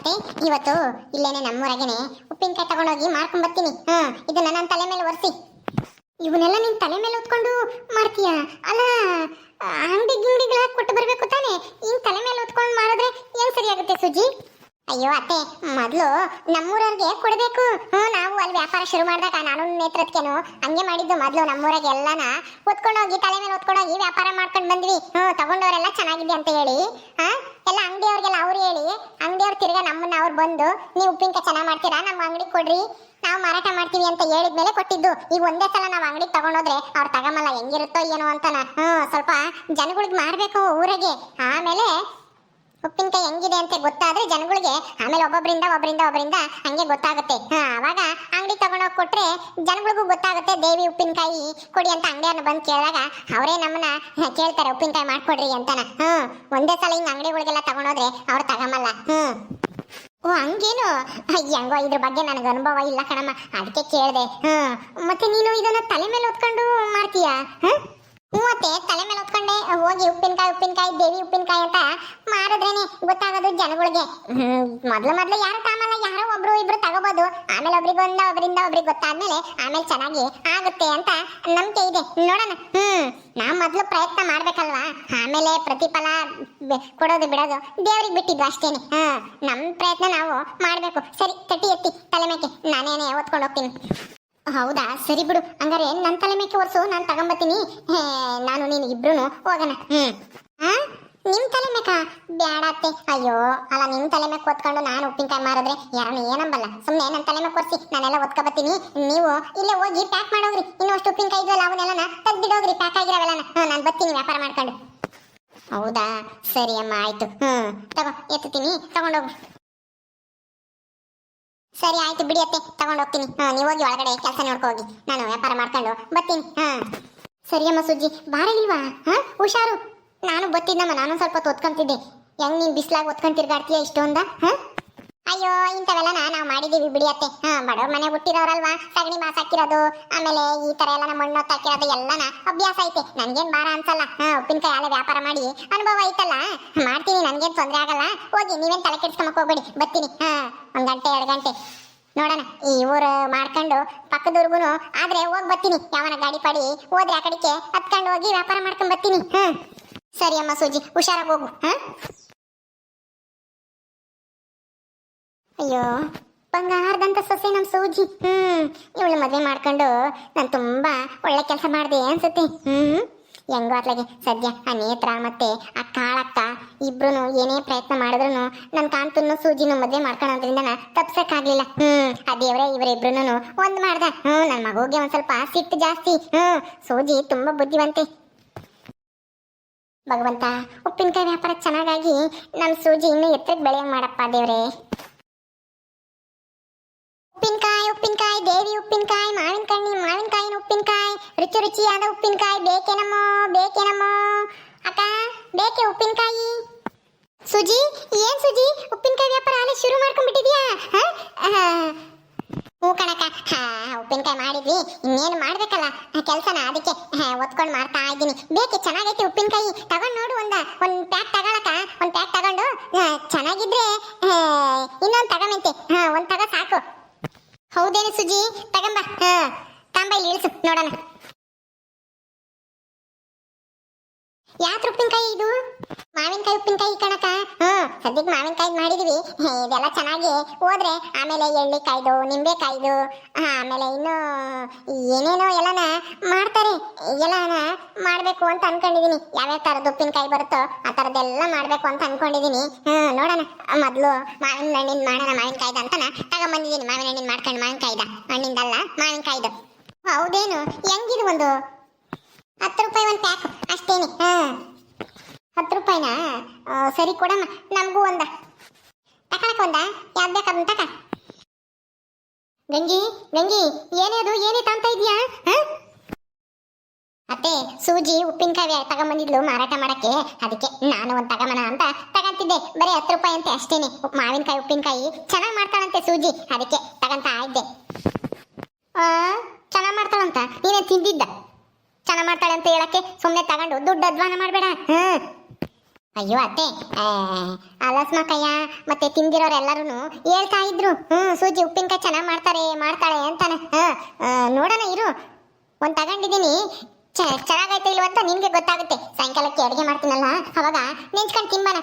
ಅತ್ತೆ ಇವತ್ತು ಇಲ್ಲೇನೆ ನಮ್ಮೂರಾಗೇನೆ ಉಪ್ಪಿನಕಾಯಿ ತಗೊಂಡೋಗಿ ಮಾಡ್ಕೊಂಡ್ ಬರ್ತೀನಿ. ಹಾ ಇದನ್ನ ನನ್ನ ತಲೆ ಮೇಲೆ ಒರೆಸಿ. ಇವನ್ನೆಲ್ಲ ನಿನ್ ತಲೆ ಮೇಲೆ ಹೊತ್ಕೊಂಡು ಮಾಡ್ತೀಯ? ಅಲ್ಲ, ಅಂಗಡಿ ಗಿಂಗಡಿಗಳ ಕೊಟ್ಟು ಬರಬೇಕು ತಾನೆ. ಹಿಂಗ್ ತಲೆ ಮೇಲೆ ಹೊತ್ಕೊಂಡು ಮಾಡಿದ್ರೆ ಏನ್ ಸರಿಯಾಗುತ್ತೆ ಸುಜಿ? ಅಯ್ಯೋ ಅತ್ತೆ, ಮೊದಲು ನಮ್ಮೂರವ್ರಿಗೆ ಕೊಡಬೇಕು. ಹ್ಞೂ ನಾವು ಅಲ್ಲಿ ವ್ಯಾಪಾರ ಶುರು ಮಾಡಿದಾಗ ನಾನು ನೇತೃತ್ವನು ಹಂಗೆ ಮಾಡಿದ್ದು ಮೊದಲು ನಮ್ಮೂರಾಗೆ ಎಲ್ಲಾನ ಹೊತ್ಕೊಂಡೋಗಿ ತಲೆ ಮೇಲೆ ಹೊತ್ಕೊಂಡೋಗಿ ವ್ಯಾಪಾರ ಮಾಡ್ಕೊಂಡು ಬಂದ್ವಿ. ಹ್ಞೂ ತಗೊಂಡವರೆಲ್ಲ ಚೆನ್ನಾಗಿದೆ ಅಂತ ಹೇಳಿ. ಹಾ? ಎಲ್ಲ ಅಂಗಡಿಯವ್ರಿಗೆಲ್ಲ ಅವ್ರು ಹೇಳಿ, ಅಂಗಡಿಯವ್ರು ತಿರ್ಗಾ ನಮ್ಮನ್ನ ಅವ್ರು ಬಂದು, ನೀವು ಉಪ್ಪಿನಕಾಯಿ ಚೆನ್ನಾಗಿ ಮಾಡ್ತೀರಾ? ನಮ್ಮ ಅಂಗಡಿ ಕೊಡ್ರಿ. ನಾವು ಮಾರಾಟ ಮಾಡ್ತೀವಿ ಅಂತ ಹೇಳಿದ ಮೇಲೆ ಕೊಟ್ಟಿದ್ದು. ಈಗ ಒಂದೇ ಸಲ ನಾವು ಅಂಗಡಿಗೆ ತಗೊಂಡೋದ್ರೆ ಅವ್ರು ತಗೊಂಬಲ್ಲ ಹೆಂಗಿರುತ್ತೋ ಏನೋ ಅಂತಾನ. ಹ್ಮ್, ಸ್ವಲ್ಪ ಜನಗಳಿಗೆ ಮಾರ್ಬೇಕು ಊರಿಗೆ. ಆಮೇಲೆ ಉಪ್ಪಿನಕಾಯಿ ಹೆಂಗಿದೆ ಅಂತ ಗೊತ್ತಾದ್ರೆ ಜನಗಳಿಗೆ ಆಮೇಲೆ ಒಬ್ಬೊಬ್ಬರಿಂದ ಒಬ್ಬರಿಂದ ಒಬ್ಬರಿಂದ ಹಂಗೆ ಗೊತ್ತಾಗುತ್ತೆ. ಹಾ, ಅವಾಗ ಅಂಗಡಿ ತಗೊಂಡೋಗಿ ಕೊಟ್ರೆ ಜನಗಳಿಗೂ ಗೊತ್ತಾಗುತ್ತೆ, ದೇವಿ ಉಪ್ಪಿನಕಾಯಿ ಕೊಡಿ ಅಂತ ಅಂಗಡಿಯನ್ನು ಬಂದು ಕೇಳಿದಾಗ ಅವರೇ ನಮ್ಮನ್ನ ಕೇಳ್ತಾರೆ, ಉಪ್ಪಿನಕಾಯಿ ಮಾಡ್ಕೊಡ್ರಿ ಅಂತಾನ. ಹ್ಮ್ ಒಂದೇ ಸಲ ಹಿಂಗೆ ಅಂಗಡಿಗಳಿಗೆಲ್ಲ ತಗೊಂಡೋದ್ರೆ ಅವ್ರು ತಗೊಂಬಲ್ಲ ಹ್ಮ್. ಓ, ಹಂಗೇನು? ಹೆಂಗೋ ಹಂಗೋ, ಇದ್ರ ಬಗ್ಗೆ ನನಗೆ ಅನುಭವ ಇಲ್ಲ ಕಣಮ್ಮ, ಅದಕ್ಕೆ ಕೇಳಿದೆ. ಹ್ಮ್ ಮತ್ತೆ ನೀನು ಇದನ್ನ ತಲೆ ಮೇಲೆ ಹೊತ್ಕೊಂಡು ಮಾಡ್ತೀಯಾ? ಹ್ಮ್? ಮತ್ತೆ ತಲೆ ಮೇಲೆ ಹೊತ್ಕೊಂಡೆ, ಹೋಗಿ ಉಪ್ಪಿನಕಾಯಿ ಉಪ್ಪಿನಕಾಯಿ, ದೇವಿ ಉಪ್ಪಿನಕಾಯಿ ಅಂತ ಮಾರಿದ್ರೇನೆ ಗೊತ್ತಾಗೋದು ಜನಗಳಿಗೆ. ಮೊದಲು ಮೊದಲು ಯಾರು ತಾಮಲ್ಲ ಯಾರೋ ಒಬ್ರು ಇಬ್ರು ತಗೋಬಹುದು ಆಮೇಲೆ ಒಬ್ರಿಗೆ ಒಂದ, ಒಬ್ರಿಂದ ಒಬ್ರಿಗೆ ಗೊತ್ತಾದ್ಮೇಲೆ ಆಮೇಲೆ ಚೆನ್ನಾಗಿ ಆಗುತ್ತೆ ಅಂತ ನಂಬಿಕೆ ಇದೆ. ನೋಡೋಣ. ಹ್ಮ್, ನಾವ್ ಮೊದಲು ಪ್ರಯತ್ನ ಮಾಡ್ಬೇಕಲ್ವಾ? ಆಮೇಲೆ ಪ್ರತಿಫಲ ಕೊಡೋದು ಬಿಡೋದು ದೇವ್ರಿಗೆ ಬಿಟ್ಟಿದ್ವು ಅಷ್ಟೇನೆ. ಹಾ, ನಮ್ ಪ್ರಯತ್ನ ನಾವು ಮಾಡಬೇಕು. ಸರಿ, ತಟ್ಟಿ ಎತ್ತಿ ತಲೆ ಮೇಲೆ ನಾನೇನೆ ಓದ್ಕೊಂಡು ಹೋಗ್ತೀನಿ. ಹೌದಾ? ಸರಿ ಬಿಡು. ಹಂಗಾರೆ ನನ್ನ ತಲೆ ಮೇಕೆ ಒರ್ಸು ನಾನು ತಗೊಂಬತ್ತೀನಿ. ನಾನು ನೀನು ಇಬ್ರು ಹೋಗೋಣ. ನಿಮ್ ತಲೆ ಮೇಕ? ಬ್ಯಾಡತ್ತೆ ಅಯ್ಯೋ ಅಲ್ಲ ನಿಮ್ ತಲೆ ಮೇಕ್ ಒತ್ಕೊಂಡು ನಾನು ಉಪ್ಪಿನಕಾಯಿ ಮಾರಿದ್ರೆ ಯಾರನ್ನು ಏನಂಬಲ್ಲ ಸುಮ್ಮನೆ ನನ್ನ ತಲೆ ಮೇಕ್ ಕೊರ್ಸಿ ನಾನೆಲ್ಲ ಒತ್ಕೊಬತ್ತೀನಿ. ನೀವು ಇಲ್ಲೇ ಹೋಗಿ ಪ್ಯಾಕ್ ಮಾಡೋಗ್ರಿ. ಇನ್ನು ಅಷ್ಟು ಉಪ್ಪಿನಕಾಯಿ ಇದ್ವಲ್ಲ ಅವನ್ನೆಲ್ಲ ತೆಗ್ದಿಡೋಗ್ರಿ. ಪ್ಯಾಕ್ ಆಗಿರವೆಲ್ಲ ನಾನು ಬರ್ತೀನಿ ವ್ಯಾಪಾರ ಮಾಡ್ಕೊಂಡು. ಹೌದಾ? ಸರಿ ಅಮ್ಮ ಆಯ್ತು. ಹ್ಮ್ ತಗೋ ಎತ್ತೀನಿ. ತಗೊಂಡೋಗು. ಸರಿ ಆಯ್ತು ಬಿಡಿ ಅತ್ತೆ, ತಗೊಂಡು ಹೋಗ್ತೀನಿ. ಹಾ, ನೀವು ಹೋಗಿ ಒಳಗಡೆ ಕೆಲಸ ನೋಡ್ಕೊ ಹೋಗಿ. ನಾನು ವ್ಯಾಪಾರ ಮಾಡ್ಕೊಂಡು ಬರ್ತೀನಿ. ಹಾ. ಸರಿ ಅಮ್ಮ ಸುಜ್ಜಿ, ಬಾರಲಿಲ್ವಾ? ಹಾ, ಹುಷಾರು. ನಾನು ಬತ್ತಿದ್ದಮ್ಮ ನಾನು ಸ್ವಲ್ಪ ಹೊತ್ತು ಒತ್ಕೊಂತಿದ್ದೆ ಹೆಂಗ್ ನೀನ್ ಬಿಸ್ಲಾಗ ಒತ್ಕೊಂಡ್ ತಿರ್ಗಾಡ್ತೀಯ ಇಷ್ಟೊಂದ? ಹಾ? ಅಯ್ಯೋ ಇಂಥವೆಲ್ಲ ನಾವು ಮಾಡಿದೀವಿ ಬಿಡಿ ಅತ್ತೆ. ಹಾ, ಬಡವ್ರ ಮನೆ ಹುಟ್ಟಿರೋರಲ್ವಾ ಸಗಣಿ ಮಾಸ ಹಾಕಿರೋದು, ಆಮೇಲೆ ಈ ತರ ಎಲ್ಲ ಮಣ್ಣು ಹೊತ್ತು ಹಾಕಿರೋದು ಎಲ್ಲನ ಅಭ್ಯಾಸ ಐತೆ. ನನ್ಗೇನ್ ಭಾರ ಅನ್ಸಲ್ಲ. ಹಾ, ಉಪ್ಪಿನಕಾಯಿ ಅಲ್ಲೇ ವ್ಯಾಪಾರ ಮಾಡಿ. ಅನುಭವ ಐತಲ್ಲ? ಮಾಡ್ತೀನಿ, ನನ್ಗೇನ್ ತೊಂದ್ರೆ ಆಗಲ್ಲ. ಹೋಗಿ, ನೀವೇನ್ ತಲೆ ಕೆಡ್ಸ್ಕೊಂಬಕ್ ಹೋಗ್ಬೇಡಿ. ಬರ್ತೀನಿ. ಹಾ, ಒಂದ್ ಗಂಟೆ, ಎರಡು ಗಂಟೆ. ನೋಡೋಣ, ಈ ಊರು ಮಾಡ್ಕೊಂಡು ಪಕ್ಕದೂರ್ಗುನು ಆದ್ರೆ ಹೋಗಿ ಬರ್ತೀನಿ. ಯಾವನ ಗಾಡಿ ಪಾಡಿ, ಹೋದ್ರೆ ಆ ಕಡೆಗೆ ಹತ್ಕೊಂಡು ಹೋಗಿ ವ್ಯಾಪಾರ ಮಾಡ್ಕೊಂಡ್ ಬರ್ತೀನಿ. ಹ್ಮ್. ಸರಿ ಅಮ್ಮ ಸೂಜಿ, ಹುಷಾರಾಗಿ ಹೋಗು. ಹಾ? ಅಯ್ಯೋ, ಬಂಗಾರದಂತ ಸೊಸೆ ನಮ್ ಸೂಜಿ. ಹ್ಮ್, ಇವಳು ಮದ್ವೆ ಮಾಡ್ಕೊಂಡು ನಾನು ತುಂಬಾ ಒಳ್ಳೆ ಕೆಲಸ ಮಾಡಿದೆ ಅನ್ಸುತ್ತೆ. ಹ್ಮ್, ಹೆಂಗೋ ಅತ್ಲಾಗೆ ಸದ್ಯ ಆ ನೇತ್ರ ಮತ್ತೆ ಆ ಕಾಳಕ್ಕ ಇಬ್ರು ಏನೇ ಪ್ರಯತ್ನ ಮಾಡಿದ್ರು ನನ್ ಕಾಂತನ್ನು ಸೂಜಿನ ಮದ್ವೆ ಮಾಡ್ಕೊಳೋದ್ರಿಂದ ತಪ್ಸಕ್ಕಾಗ್ಲಿಲ್ಲ. ಹ್ಮ್, ಆ ದೇವ್ರೆ ಇವರಿಬ್ರು ಒಂದ್ ಮಾಡ್ದ. ಹ್ಮ್ ನನ್ನ ಮಗುಗೆ ಒಂದ್ ಸ್ವಲ್ಪ ಸಿಟ್ಟು ಜಾಸ್ತಿ. ಹ್ಮ್, ಸೂಜಿ ತುಂಬಾ ಬುದ್ಧಿವಂತೆ. ಭಗವಂತ, ಉಪ್ಪಿನಕಾಯಿ ವ್ಯಾಪಾರ ಚೆನ್ನಾಗಾಗಿ ನಮ್ಮ ಸೂಜಿ ಇನ್ನೂ ಎತ್ತಕ್ಕೆ ಬೆಳೆಯಂಗ್ ಮಾಡಪ್ಪ ದೇವ್ರೆ. ಉಪ್ಪಿನಕಾಯಿ ಉಪ್ಪಿನಕಾಯಿ, ದೇವಿ ಉಪ್ಪಿನಕಾಯಿ ಮಾವಿನಕಾಯಿ ಮಾವಿನಕಾಯಿನ ಉಪ್ಪಿನಕಾಯಿ, ರುಚಿ ರುಚಿಯಾದ ಉಪ್ಪಿನಕಾಯಿ. ಬೇಕೇನಮ್ಮೋ ಬೇಕೇನಮ್ಮೋ ಅಕ್ಕ, ಬೇಕೆ ಉಪ್ಪಿನಕಾಯಿ? ಸುಜಿ, ಏನ್ ಸುಜಿ? ಉಪ್ಪಿನಕಾಯಿ ವ್ಯಾಪಾರ ಅಲ್ಲಿ ಶುರು ಮಾಡ್ಕೊಂಡ್ಬಿಟ್ಟಿದ್ಯಾ? ಹ? ಕಣಕ್ಕ. ಉಪ್ಪಿನಕಾಯಿ ಮಾಡಿದ್ವಿ. ಇನ್ನೇನು ಮಾಡ್ಬೇಕಲ್ಲ. ಕೆಲಸನ ಅದಕ್ಕೆ ಒತ್ಕೊಂಡು ಮಾಡ್ತಾ ಇದ್ದೀನಿ. ಬೇಕೆ, ಚೆನ್ನಾಗೈತೆ ಉಪ್ಪಿನಕಾಯಿ? ತಗೊಂಡು ನೋಡು ಒಂದ. ಒಂದು ಪ್ಯಾಕ್ ತಗೊಳಕ ಒಂದು ಪ್ಯಾಕ್ ತಗೊಂಡು ಚೆನ್ನಾಗಿದ್ರೆ ಇನ್ನೊಂದು ಹಾ, ಒಂದು ತಗೋ ಸಾಕು. ಹೌದೇನು ಸುಜಿ? ತಗೊಂಬ. ಹಾ ತಾಂಬ ಇಲ್ಲಿ ಇಳಿಸು ನೋಡೋಣ. ಯಾತ್ರ ಉಪ್ಪಿನಕಾಯಿ ಇದು? ಮಾವಿನಕಾಯಿ ಉಪ್ಪಿನಕಾಯಿ ಕಣಕ ಸದ್ಯಕ್ಕೆ ಮಾವಿನಕಾಯಿ ಮಾಡಿದೀವಿ. ಇದೆಲ್ಲ ಚೆನ್ನಾಗಿ ಹೋದ್ರೆ ಆಮೇಲೆ ಎಳ್ಳಿಕಾಯ್ದು, ನಿಂಬೆಕಾಯ್ದು ಆಮೇಲೆ ಇನ್ನು ಏನೇನೋ ಎಲ್ಲನ ಮಾಡ್ತಾರೆ. ಎಲ್ಲನ ಮಾಡ್ಬೇಕು ಅಂತ ಅನ್ಕೊಂಡಿದೀನಿ. ಯಾವ್ಯಾವ ತರದ ಉಪ್ಪಿನಕಾಯಿ ಬರುತ್ತೋ ಆ ತರದೆಲ್ಲ ಮಾಡ್ಬೇಕು ಅಂತ ಅನ್ಕೊಂಡಿದೀನಿ. ಹ್ಮ್, ನೋಡೋಣ. ಮೊದ್ಲು ಮಾವಿನ ಹಣ್ಣಿನ ಮಾಡೋಣ ಮಾವಿನಕಾಯ್ದ ಅಂತನ ತಗೊಂಬಂದಿದೀನಿ. ಮಾವಿನ ಹಣ್ಣಿನ ಮಾಡ್ಕೊಂಡು ಮಾವಿನಕಾಯ್ದ. ಹಣ್ಣಿಂದಲ್ಲ ಮಾವಿನಕಾಯ್ದು. ಹೌದೇನು? ಹೆಂಗಿದು ಒಂದು ಹತ್ತು ರೂಪಾಯಿ ಒಂದು ಪ್ಯಾಕ್ ಅಷ್ಟೇನೆ. ಹಾ ಹತ್ತು ರೂಪಾಯಿನ? ಸರಿ ಕೊಡಮ್ಮ. ನಮಗೂ ಒಂದ. ತಕೊಳಕ್ ಒಂದ? ಯಾವ್ದು ಬೇಕಾದ್ ತಕ. ಗಂಗಿ ಗಂಗಿ ಏನೇದು? ಏನೇ ತಂತ ಇದೆಯಾ? ಅತ್ತೆ, ಸೂಜಿ, ಉಪ್ಪಿನಕಾಯಿ ತಗೊಂಬಂದಿದ್ಲು ಮಾರಾಟ ಮಾಡಕ್ಕೆ. ಅದಕ್ಕೆ ನಾನು ಒಂದು ತಗೊಂಬನ ಅಂತ ತಗೊಂತಿದ್ದೆ. ಬರೀ ಹತ್ತು ರೂಪಾಯಿ ಅಂತೆ ಅಷ್ಟೇನೆ. ಮಾವಿನಕಾಯಿ, ಉಪ್ಪಿನಕಾಯಿ ಚೆನ್ನಾಗಿ ಮಾಡ್ತಾಳಂತೆ ಸೂಜಿ. ಅದಕ್ಕೆ ತಗೊಂತ ಇದ್ದೆ. ಚೆನ್ನಾಗಿ ಮಾಡ್ತಾಳಂತ? ನೀನೇ ತಿಂದಿದ್ದ? ಚೆನ್ನಾಗಿ ಮಾಡ್ತಾಳೆ ಅಂತ ಹೇಳಕ್ಕೆ ಸುಮ್ಮನೆ ತಗೊಂಡು ದುಡ್ಡು ಅಧ್ವಾನ ಮಾಡಬೇಡ. ಹ್ಞೂ ಅಯ್ಯೋ ಅತ್ತೆ ಅಲಸ್ಮಕ್ಕಯ್ಯ ಮತ್ತೆ ತಿಂದಿರೋರೆಲ್ಲರೂ ಹೇಳ್ತಾ ಇದ್ರು. ಹ್ಞೂ ಸೂಜಿ ಉಪ್ಪಿನಕಾಯಿ ಚೆನ್ನಾಗಿ ಮಾಡ್ತಾರೆ ಮಾಡ್ತಾಳೆ ಅಂತಾನೆ. ಹ ನೋಡೋಣ ಇರು. ಒಂದು ತಗೊಂಡಿದ್ದೀನಿ. ಚ- ಚೆನ್ನಾಗೈತೆ ಇಲ್ವ ಅಂತ ನಿನಗೆ ಗೊತ್ತಾಗುತ್ತೆ. ಸಾಯಂಕಾಲಕ್ಕೆ ಅಡುಗೆ ಮಾಡ್ತೀನಲ್ಲ ಅವಾಗ ನೆಂಚ್ಕೊಂಡು ತಿಂಬಾನ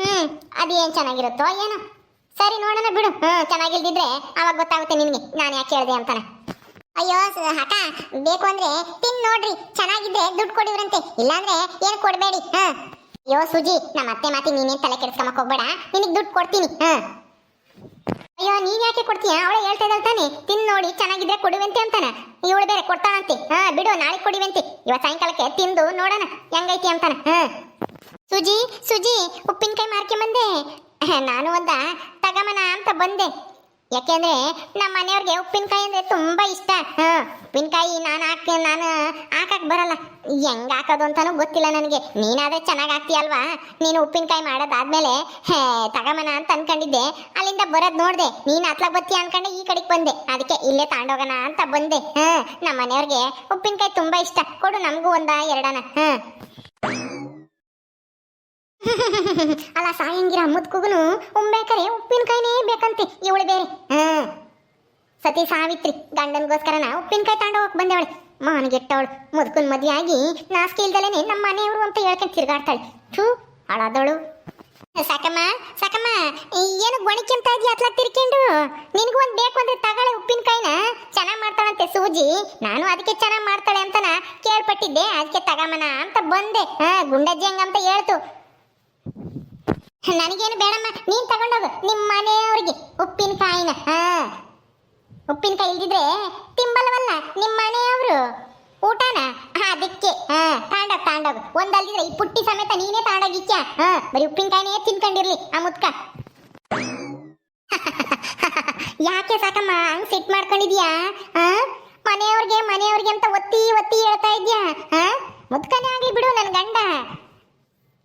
ಹ್ಞೂ ಅದು ಏನು ಚೆನ್ನಾಗಿರುತ್ತೋ ಏನೋ. ಸರಿ ನೋಡೋಣ ಬಿಡು. ಹ್ಞೂ ಚೆನ್ನಾಗಿಲ್ದಿದ್ರೆ ಅವಾಗ ಗೊತ್ತಾಗುತ್ತೆ ನಿನಗೆ. ನಾನು ಯಾಕೆ ಹೇಳ್ದೆ ಅಂತಾನೆ. ಅಯ್ಯೋ ಅಕ್ಕ, ಬೇಕು ಅಂದ್ರೆ ತಿನ್ ನೋಡ್ರಿ, ಚೆನ್ನಾಗಿದ್ರೆ ದುಡ್ಡು ಕೊಡಿವ್ರಂತೆ. ಇಲ್ಲಾಂದ್ರೆ ಏನು ಕೊಡಬೇಡಿ, ಹ? ಅಯ್ಯೋ, ಸುಜಿ ನಮ್ಮ ಅತ್ತೆ ಮಾತಿ ನೀನೇನ್ ತಲೆ ಕೆಡಿಸ್ಕೊಂಬಕ್ ಹೋಗ್ಬೇಡ. ನಿನಗ್ ದುಡ್ಡು ಕೊಡ್ತೀನಿ, ಹ? ಅಯ್ಯೋ, ನೀನ್ ಯಾಕೆ ಕೊಡ್ತೀಯ? ಅವಳೆ ಹೇಳ್ತಾ ಇದ್ದಾಳೆ ತಾನೆ. ತಿನ್ ನೋಡಿ, ಚೆನ್ನಾಗಿದ್ರೆ ಕೊಡುವಂತೆ ಅಂತಾನ. ಇವಳು ಬೇರೆ ಕೊಡ್ತಾನಂತೆ ಹಾ, ಬಿಡು, ನಾಳೆ ಕೊಡಿವಂತೆ ಇವತ್ತು ಸಾಯಂಕಾಲಕ್ಕೆ ತಿಂದು ನೋಡೋಣ, ಹೆಂಗೈತಿ ಅಂತಾನ, ಹಾ? ಸುಜಿ ಸುಜಿ, ಉಪ್ಪಿನಕಾಯಿ ಮಾರ್ಕೆ ಬಂದೆ ನಾನು ಒಂದ ತಗಮನ ಅಂತ ಬಂದೆ. ಯಾಕೆಂದ್ರೆ ನಮ್ಮ ಮನೆಯವ್ರಿಗೆ ಉಪ್ಪಿನಕಾಯಿ ಅಂದ್ರೆ ತುಂಬಾ ಇಷ್ಟ. ಉಪ್ಪಿನಕಾಯಿ ನಾನು ಹಾಕಿ, ನಾನು ಹಾಕಕ್ ಬರಲ್ಲ. ಹೆಂಗ್ ಹಾಕೋದು ಅಂತಾನು ಗೊತ್ತಿಲ್ಲ ನನಗೆ. ನೀನಾದ್ರೆ ಚೆನ್ನಾಗಿ ಹಾಕ್ತೀಯಲ್ವಾ ನೀನು ಉಪ್ಪಿನಕಾಯಿ ಮಾಡೋದಾದ್ಮೇಲೆ, ಹೇ, ತಗಮನ ಅಂತ ಅನ್ಕೊಂಡಿದ್ದೆ. ಅಲ್ಲಿಂದ ಬರೋದ್ ನೋಡ್ದೆ. ನೀನ್ ಹತ್ಲಾಗ ಬತ್ತೀಯ ಅನ್ಕೊಂಡೆ ಈ ಕಡೆಗೆ ಬಂದೆ. ಅದಕ್ಕೆ ಇಲ್ಲೇ ತಗೊಂಡೋಗೋಣ ಅಂತ ಬಂದೆ. ಹ ನಮ್ಮ ಮನೆಯವ್ರಿಗೆ ಉಪ್ಪಿನಕಾಯಿ ತುಂಬಾ ಇಷ್ಟ. ಕೊಡು ನಮಗೂ ಒಂದ, ಎರಡನ. ಹ. ಅಲ್ಲ ಸಾಯಂಗಿರ ಮುದ್ಕುಗುನು ಉಂಬೇಕಾರೆ ಉಪ್ಪಿನಕಾಯಿನೇ ಬೇಕಂತೆ, ಇವಳು ಬೇರೆ. ಹ್ಮ್ ಸತಿ ಸಾವಿತ್ರಿ ಗಂಡನ್ಗೋಸ್ಕರನ ಉಪ್ಪಿನಕಾಯಿ ತಗೊಂಡು ಹೋಗಿ ಬಂದವಳೆ. ಮಾನಗೆಟ್ಟವಳು, ಮುದ್ಕುನ್ ಆಗಿ ನಾಸ್ಕೆ ಇಲ್ದಲೇನೆ ನಮ್ಮ ಮನೆಯವರು ಅಂತ ಹೇಳ್ಕೊಂಡು ತಿರ್ಗಾಡ್ತಾಳೆ. ಥೂ ಅಳದವಳು ಸಾಕಮ್ಮ ಸಾಕಮ್ಮ, ಏನು ಗೊಣಿಕೆಂತ ಇದೆಯಾ ಅತ್ಲಾಗ ತಿರ್ಕೊಂಡು? ನಿನಗೂ ಒಂದ್ ಬೇಕು ಅಂದ್ರೆ ತಗೊಳ್ಳೆ ಉಪ್ಪಿನಕಾಯಿನ. ಚೆನ್ನಾಗಿ ಮಾಡ್ತಾಳಂತೆ ಸೂಜಿ. ನಾನು ಅದಕ್ಕೆ ಚೆನ್ನಾಗಿ ಮಾಡ್ತಾಳೆ ಅಂತನ ಕೇಳ್ಪಟ್ಟಿದ್ದೆ. ಅದಕ್ಕೆ ತಗಮನ ಅಂತ ಬಂದೆ. ಹಾ, ಗುಂಡಜ್ಜಿ ಹಂಗಂತ ಹೇಳ್ತು. ನನಗೇನು ಬೇಡಮ್ಮ, ನೀನ್ ತಗೊಂಡೋಗು. ನಿಮ್ಮ ಮನೆಯವ್ರಿಗೆ ಉಪ್ಪಿನಕಾಯಿನ, ಹಾ. ಉಪ್ಪಿನಕಾಯಿ ಇಲ್ದಿದ್ರೆ ತಿಂಬಲ್ವಲ್ಲ ನಿಮ್ಮ ಮನೆಯವರು? ಊಟನ? ಅದಕ್ಕೆ, ಹಾ. ತಾಂಡೋಗ್, ತಾಂಡೋಗು. ಒಂದಲ್ದಿದ್ರೆ ಈ ಪುಟ್ಟಿ ಸಮೇತ ನೀನೇ ತಾಂಡೋಗಿಚ್ಚ ಹಾ, ಬರೀ ಉಪ್ಪಿನಕಾಯಿನೇ ತಿನ್ಕೊಂಡಿರ್ಲಿ, ಆ ಮುತ್ಕ ಯಾಕೆ ಸಾಕಮ್ಮ, ಹಂಗ್ ಸೆಟ್ ಮಾಡ್ಕೊಂಡಿದ್ಯಾ? ಹಾ? ಮನೆಯವ್ರಿಗೆ ಮನೆಯವ್ರಿಗೆ ಅಂತ ಒತ್ತಿ ಒತ್ತಿ ಹೇಳ್ತಾ ಇದ್ಯಾ? ಹಾ? ಮುತ್ಕನೇ ಆಗ್ಲಿ ಬಿಡು ನನ್ ಗಂಡ.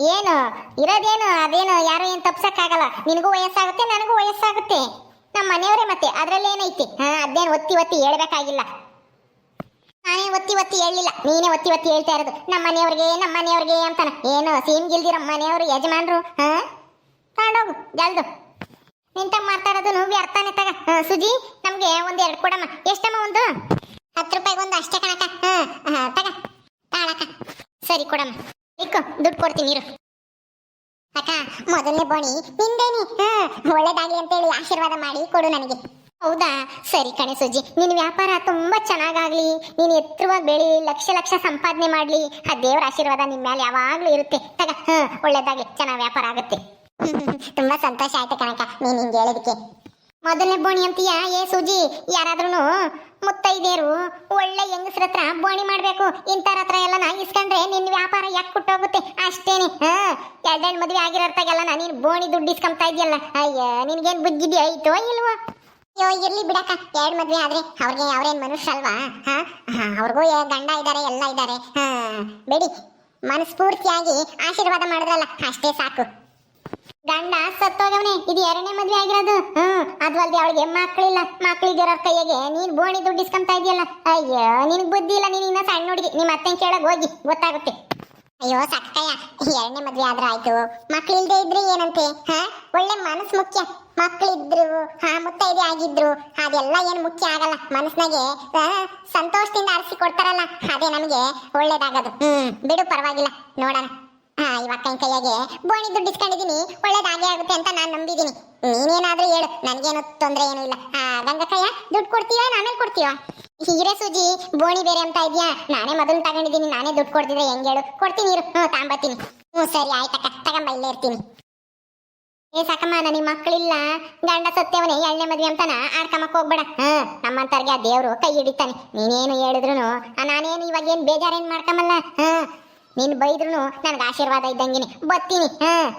ಏನು? ಇರೋದೇನು? ಅದೇನು? ಯಾರು ಏನು ತಪ್ಸಕ್ಕಾಗಲ್ಲ. ನಿನಗೂ ವಯಸ್ಸಾಗುತ್ತೆ ನನಗೂ ವಯಸ್ಸಾಗುತ್ತೆ. ನಮ್ಮ ಮನೆಯವರೇ ಮತ್ತೆ ಅದರಲ್ಲಿ ಏನೈತಿ? ಹಾಂ ಅದೇನು ಒತ್ತಿ ಒತ್ತಿ ಹೇಳ್ಬೇಕಾಗಿಲ್ಲ. ನಾನೇ ಒತ್ತಿ ಒತ್ತಿ ಹೇಳಿಲ್ಲ ನೀನೇ ಒತ್ತಿ ಒತ್ತಿ ಹೇಳ್ತಾ ಇರೋದು. ನಮ್ಮ ಮನೆಯವ್ರಿಗೆ ನಮ್ಮ ಮನೆಯವ್ರಿಗೆ ಅಂತಾನ. ಏನು ಸೀಮ್ ಗಿಲ್ದಿರ ಮನೆಯವರು ಯಜಮಾನ್ರು? ಹಾಂ? ತಗೊಂಡೋಗು ಜಲ್ದು. ನಿಂತ ಮಾತಾಡೋದು ನೋವಿ ಅರ್ಥನೇ ತಗ. ಸುಜಿ ನಮಗೆ ಒಂದು ಎರಡು ಕೊಡಮ್ಮ. ಎಷ್ಟಮ್ಮ ಒಂದು? ಹತ್ತು ರೂಪಾಯಿಗೆ ಒಂದು ಅಷ್ಟೇ ಕಣಕ್ಕ. ಹಾಂ ಹಾ, ತಗ. ತಾಳಕ ಸರಿ ಕೊಡಮ್ಮ. ಇಕ್ಕು ದುಡ್ಡು ಕೊಡ್ತೀನಿ, ಇರು. ಅಕ್ಕ, ಮೊದಲನೇ ಬೋಣಿ, ನಿಂದೇನಿ? ಹಾ, ಒಳ್ಳೇದಾಗ್ಲಿ ಅಂತೇಳಿ ಆಶೀರ್ವಾದ ಮಾಡಿ ಕೊಡು ನನಗೆ. ಹೌದಾ? ಸರಿ ಕಣೆ ಸುಜಿ ನಿನ್ನ ವ್ಯಾಪಾರ ತುಂಬಾ ಚೆನ್ನಾಗಾಗ್ಲಿ. ನೀನು ಎತ್ತರವಾಗಿ ಬೆಳಿ, ಲಕ್ಷ ಲಕ್ಷ ಸಂಪಾದನೆ ಮಾಡ್ಲಿ. ಆ ದೇವರ ಆಶೀರ್ವಾದ ನಿನ್ ಮೇಲೆ ಯಾವಾಗ್ಲೂ ಇರುತ್ತೆ. ತಗ, ಹಾ, ಒಳ್ಳೇದಾಗ್ಲಿ, ಚೆನ್ನಾಗಿ ವ್ಯಾಪಾರ ಆಗುತ್ತೆ. ತುಂಬಾ ಸಂತೋಷ ಆಯ್ತು ಕಣಕ ನೀನ್ ಹಿಂಗೆ ಹೇಳಿದಕ್ಕೆ ಮೊದಲನೇ ಬೋಣಿ ಅಂತೀಯ? ಏ ಸೂಜಿ ಯಾರಾದ್ರೂ ಮುತ್ತೈದೇರು ಒಳ್ಳೆ ಹೆಂಗಸ್ರ ಹತ್ರ ಬೋಣಿ ಮಾಡ್ಬೇಕು ಇಂಥರ ಹತ್ರ ಎಲ್ಲ ಇಸ್ಕೊಂಡ್ರೆ ನಿನ್ ವ್ಯಾಪಾರ ಯಾಕೆ ಕುಟ್ಟೋಗುತ್ತೆ ಅಷ್ಟೇನೆ, ಹಾ? ಎರಡೆರಡು ಮದುವೆ ಆಗಿರೋರ್ತಾಗೆಲ್ಲ ನೀನ್ ಬೋಣಿ ದುಡ್ಡು ಇಸ್ಕೊಂತ ಇದೆಯಲ್ಲ ಅಯ್ಯ, ನಿನ್ಗೇನ್ ಬುದ್ಧಿದಿ ಐತೋ ಇಲ್ವೋ? ಅಯ್ಯೋ, ಇರ್ಲಿ ಬಿಡಕ್ಕ, ಎರಡ್ ಮದುವೆ ಆದ್ರೆ ಅವ್ರಿಗೆ ಅವ್ರೇನ್ ಮನುಷ್ಯ ಅಲ್ವಾ, ಹಾ? ಅವ್ರಿಗೂ ಗಂಡ ಇದ್ದಾರೆ ಎಲ್ಲ ಇದ್ದಾರೆ ಹಾ? ಬಿಡಿ ಮನಸ್ಫೂರ್ತಿಯಾಗಿ ಆಶೀರ್ವಾದ ಮಾಡಿದ್ರಲ್ಲ, ಅಷ್ಟೇ ಸಾಕು. ಗಂಡ ಸತ್ತೋಗವನೆ, ಇದು ಎರಡನೇ ಮದ್ವೆ ಆಗಿರೋದು. ಹ್ಮ್, ಅದು ಅಲ್ದೆ ಅವಳಿಗೆ ಮಕ್ಕಳಿಲ್ಲ. ಮಕ್ಳಿದಿರೋ ಕೈಯಾಗೆ ನೀನ್ ಬೋಣಿ ದುಡ್ಡು ಇಸ್ಕೊಂತ ಇದೆಯಲ್ಲ ಅಯ್ಯೋ ನಿನ್ ಬುದ್ಧಿ ಇಲ್ಲ, ನೀನ್ ಇನ್ನ ಸಣ್ಣ ಹುಡುಗಿ. ನಿಮ್ಮ ಅತ್ತೆ ಕೇಳಕ್ ಹೋಗಿ, ಗೊತ್ತಾಗುತ್ತೆ. ಅಯ್ಯೋ, ಸಕ್ಕಯ್ಯ, ಎರಡನೇ ಮದ್ವೆ ಆದ್ರೆ ಆಯ್ತು. ಮಕ್ಕಳಿಲ್ದೇ ಇದ್ರೆ ಏನಂತೆ, ಹ? ಒಳ್ಳೆ ಮನಸ್ ಮುಖ್ಯ. ಮಕ್ಳಿದ್ರು, ಹಾ, ಮುತ್ತೈದೆ ಆಗಿದ್ರು. ಅದೆಲ್ಲ ಏನ್ ಮುಖ್ಯ ಆಗಲ್ಲ. ಮನಸ್ನಾಗೆ ಸಂತೋಷದಿಂದ ಅರಸಿ ಕೊಡ್ತಾರಲ್ಲ, ಅದೇ ನಮಗೆ ಒಳ್ಳೇದಾಗದು. ಹ್ಮ್, ಬಿಡು, ಪರವಾಗಿಲ್ಲ. ನೋಡೋಣ. ಹಾ ಇವಾಗ ಕೈ ಕೈಯಾಗೆ ಬೋಣಿ ದುಡ್ಡು ಇಸ್ಕೊಂಡಿದ್ದೀನಿ ಒಳ್ಳೇದಾಗೆ ಆಗುತ್ತೆ ಅಂತ ನಾನು ನಂಬಿದೀನಿ. ನೀನೇನಾದ್ರೂ ಹೇಳು, ನನಗೇನು ತೊಂದ್ರೆ ಏನೂ ಇಲ್ಲ. ಆ ಗಂಗಕ್ಕಯ್ಯ, ದುಡ್ಡು ಕೊಡ್ತೀಯಾ ಆಮೇಲೆ ಕೊಡ್ತೀಯಾ? ಹೀರೆ ಸೂಜಿ, ಬೋಣಿ ಬೇರೆ ಅಂತ ಇದೆಯಾ? ನಾನೇ ಮೊದಲು ತಗೊಂಡಿದ್ದೀನಿ ನಾನೇ ದುಡ್ಡು ಕೊಡ್ತಿದ್ರೆ ಹೆಂಗ್ ಹೇಳು? ಕೊಡ್ತೀನಿ ಇರು ಹ್ಞೂ ತಾಂಬತ್ತೀನಿ. ಹ್ಞೂ ಸರಿ ಆಯ್ತಕ್ಕ ತಗೊಂಬ ಇಲ್ಲೇ ಇರ್ತೀನಿ. ಏ, ಸಾಕಮ್ಮ ನನಗೆ ಮಕ್ಕಳಿಲ್ಲ ಗಂಡ ಸತ್ಯವನೇ ಎಳ್ಳೆ ಮದ್ವೆ ಅಂತಾನ ಆಡ್ಕಮಕ್ ಹೋಗ್ಬೇಡ. ಹಾ ನಮ್ಮಂತರ್ಗೆ ಆ ದೇವ್ರು ಕೈ ಹಿಡಿತಾನೆ. ನೀನೇನು ಹೇಳಿದ್ರು ನಾನೇನು ಇವಾಗ ಏನ್ ಬೇಜಾರೇನ್ ಮಾಡ್ಕಮಲ್ಲ? ಹಾ ನೀನ್ ಬೈದ್ರು ನನಗೆ ಆಶೀರ್ವಾದ ಇದ್ದಂಗಿನಿ. ಬತ್ತೀನಿ, ಹಾ.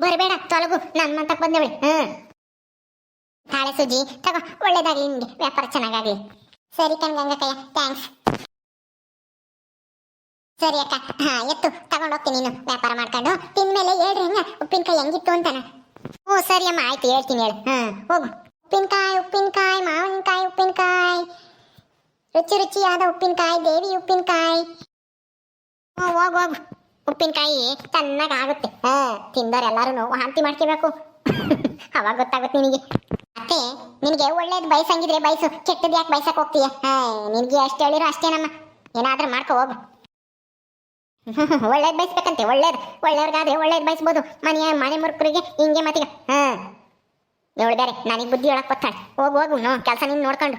ಬರಬೇಡ, ತೊಲಗು ನನ್ನ ಮಂತಕ್ ಬಂದವಳೆ ಹಾ. ತಾಳೆ ಸುಜಿ ತಗೋ, ಒಳ್ಳೇದಾಗಲಿ ನಿಮಗೆ ವ್ಯಾಪಾರ ಚೆನ್ನಾಗಾಗಲಿ. ಸರಿ ಕಣ್ ಗಂಗಕ್ಕಯ್ಯ ಥ್ಯಾಂಕ್ಸ್ ಸರಿ ಅಕ್ಕ, ಹಾ, ಎತ್ತು ತಗೊಂಡೋಗ್ತೀನಿ ನೀನು, ವ್ಯಾಪಾರ ಮಾಡ್ಕೊಂಡು. ತಿಂದ್ಮೇಲೆ ಹೇಳ್ರಿ ಹಂಗ, ಉಪ್ಪಿನಕಾಯಿ ಹೆಂಗಿತ್ತು ಅಂತಾನ. ಹ್ಞೂ, ಸರಿ ಅಮ್ಮ, ಆಯ್ತು, ಹೇಳ್ತೀನಿ ಹೇಳು, ಹಾ, ಹೋಗು. ಉಪ್ಪಿನಕಾಯಿ ಉಪ್ಪಿನಕಾಯಿ, ಮಾವಿನಕಾಯಿ, ಉಪ್ಪಿನಕಾಯಿ. ರುಚಿ ರುಚಿಯಾದ ಉಪ್ಪಿನಕಾಯಿ, ದೇವಿ ಉಪ್ಪಿನಕಾಯಿ. ಹೋಗು ಹೋಗು. ಉಪ್ಪಿನಕಾಯಿ ಚೆನ್ನಾಗಿ ಆಗುತ್ತೆ ಹಾ ತಿಂದವ್ರು ಎಲ್ಲರೂ ವಾಂತಿ ಮಾಡ್ಕೋಬೇಕು ಅವಾಗ ಗೊತ್ತಾಗುತ್ತೆ ನಿನಗೆ. ಅತ್ತೆ, ನಿನಗೆ ಒಳ್ಳೇದು ಬಯಸಂಗಿದ್ರೆ ಬಯಸು. ಕೆಟ್ಟದ್ದು ಯಾಕೆ ಬಯಸಕ್ಕೆ ಹೋಗ್ತೀಯ? ಹಾ, ನಿನಗೆ ಅಷ್ಟು ಹೇಳಿರೋ ಅಷ್ಟೇನಮ್ಮ ಏನಾದರೂ ಮಾಡ್ಕೊ, ಹೋಗು. ಒಳ್ಳೇದು ಬಯಸ್ಬೇಕಂತೆ, ಒಳ್ಳೇದು. ಒಳ್ಳೆಯವ್ರಿಗಾದ್ರೆ ಒಳ್ಳೇದು ಬಯಸ್ಬೋದು. ಮನೆಯ ಮನೆ ಮುರುಕರಿಗೆ ಹಿಂಗೆ ಮತ್ತೀಗ ಹಾ. ನೋಡಿದಾರೆ ನನಗೆ ಬುದ್ಧಿ ಹೇಳಕ್ ಬರ್ತಾಳೆ ಹೋಗು ಹೋಗು. ನೋ ಕೆಲಸ ನಿನ್ನ ನೋಡ್ಕೊಂಡು.